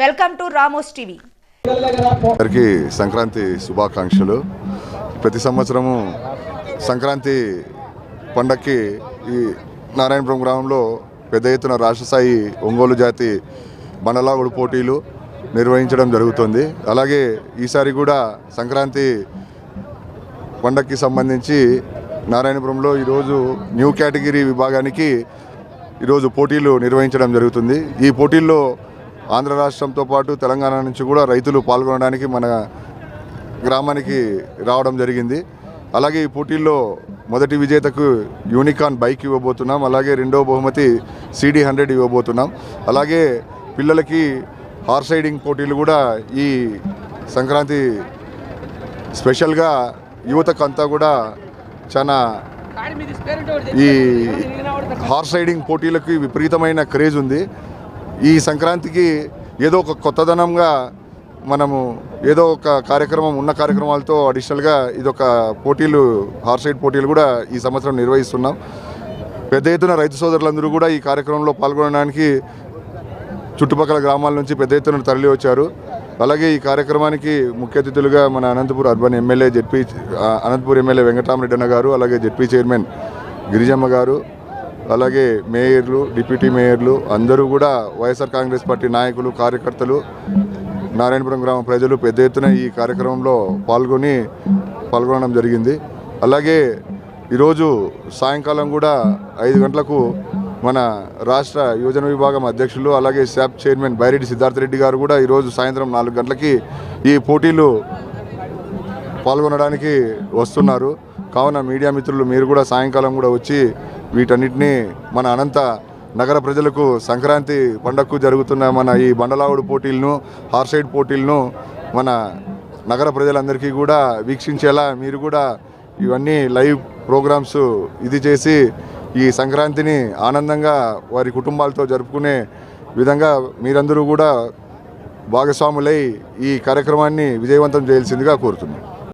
Welcome to Ramos TV. అందరికీ సంక్రాంతి శుభాకాంక్షలు. ప్రతి సంవత్సరము సంక్రాంతి పండక్కి ఈ నారాయణపురం గ్రామంలో పెద్ద ఎత్తున రాష్ట్రస్థాయి ఒంగోలు జాతి బండలాగుడు పోటీలు నిర్వహించడం జరుగుతుంది. అలాగే ఈసారి కూడా సంక్రాంతి పండక్కి సంబంధించి నారాయణపురంలో ఈరోజు న్యూ కేటగిరీ విభాగానికి ఈరోజు పోటీలు నిర్వహించడం జరుగుతుంది. ఈ పోటీల్లో ఆంధ్ర రాష్ట్రంతో పాటు తెలంగాణ నుంచి కూడా రైతులు పాల్గొనడానికి మన గ్రామానికి రావడం జరిగింది. అలాగే ఈ పోటీల్లో మొదటి విజేతకు యూనికాన్ బైక్ ఇవ్వబోతున్నాం. అలాగే రెండవ బహుమతి సిడి హండ్రెడ్ ఇవ్వబోతున్నాం. అలాగే పిల్లలకి హార్స్ రైడింగ్ పోటీలు కూడా ఈ సంక్రాంతి స్పెషల్గా యువతకు అంతా కూడా చాలా ఈ హార్స్ రైడింగ్ పోటీలకి విపరీతమైన క్రేజ్ ఉంది. ఈ సంక్రాంతికి ఏదో ఒక కొత్తదనంగా మనము ఏదో ఒక కార్యక్రమం ఉన్న కార్యక్రమాలతో అడిషనల్గా ఇదొక పోటీలు హార్స్ రైడ్ పోటీలు కూడా ఈ సంవత్సరం నిర్వహిస్తున్నాం. పెద్ద ఎత్తున రైతు సోదరులందరూ కూడా ఈ కార్యక్రమంలో పాల్గొనడానికి చుట్టుపక్కల గ్రామాల నుంచి పెద్ద ఎత్తున తరలి వచ్చారు అలాగే ఈ కార్యక్రమానికి ముఖ్య అతిథులుగా మన Anantapur urban MLA ZP Anantapur MLA Venkatarama Reddy అన్న గారు అలాగే జెడ్పీ చైర్మన్ గిరిజమ్మ గారు అలాగే మేయర్లు డిప్యూటీ మేయర్లు అందరూ కూడా వైఎస్ఆర్ కాంగ్రెస్ పార్టీ నాయకులు కార్యకర్తలు నారాయణపురం గ్రామ ప్రజలు పెద్ద ఎత్తున ఈ కార్యక్రమంలో పాల్గొని పాల్గొనడం జరిగింది. అలాగే ఈరోజు సాయంకాలం కూడా ఐదు గంటలకు మన రాష్ట్ర యువజన విభాగం అధ్యక్షులు అలాగే శాప్ చైర్మన్ బైరెడ్డి సిద్ధార్థ రెడ్డి గారు కూడా ఈరోజు సాయంత్రం నాలుగు గంటలకి ఈ పోటీలు పాల్గొనడానికి వస్తున్నారు. కావున మీడియా మిత్రులు మీరు కూడా సాయంకాలం కూడా వచ్చి వీటన్నిటినీ మన అనంత నగర ప్రజలకు సంక్రాంతి పండగకు జరుగుతున్న మన ఈ బండలావుడు పోటీలను హార్సైడ్ పోటీలను మన నగర ప్రజలందరికీ కూడా వీక్షించేలా మీరు కూడా ఇవన్నీ లైవ్ ప్రోగ్రామ్స్ ఇది చేసి ఈ సంక్రాంతిని ఆనందంగా వారి కుటుంబాలతో జరుపుకునే విధంగా మీరందరూ కూడా భాగస్వాములై ఈ కార్యక్రమాన్ని విజయవంతం చేయాల్సిందిగా కోరుతున్నాను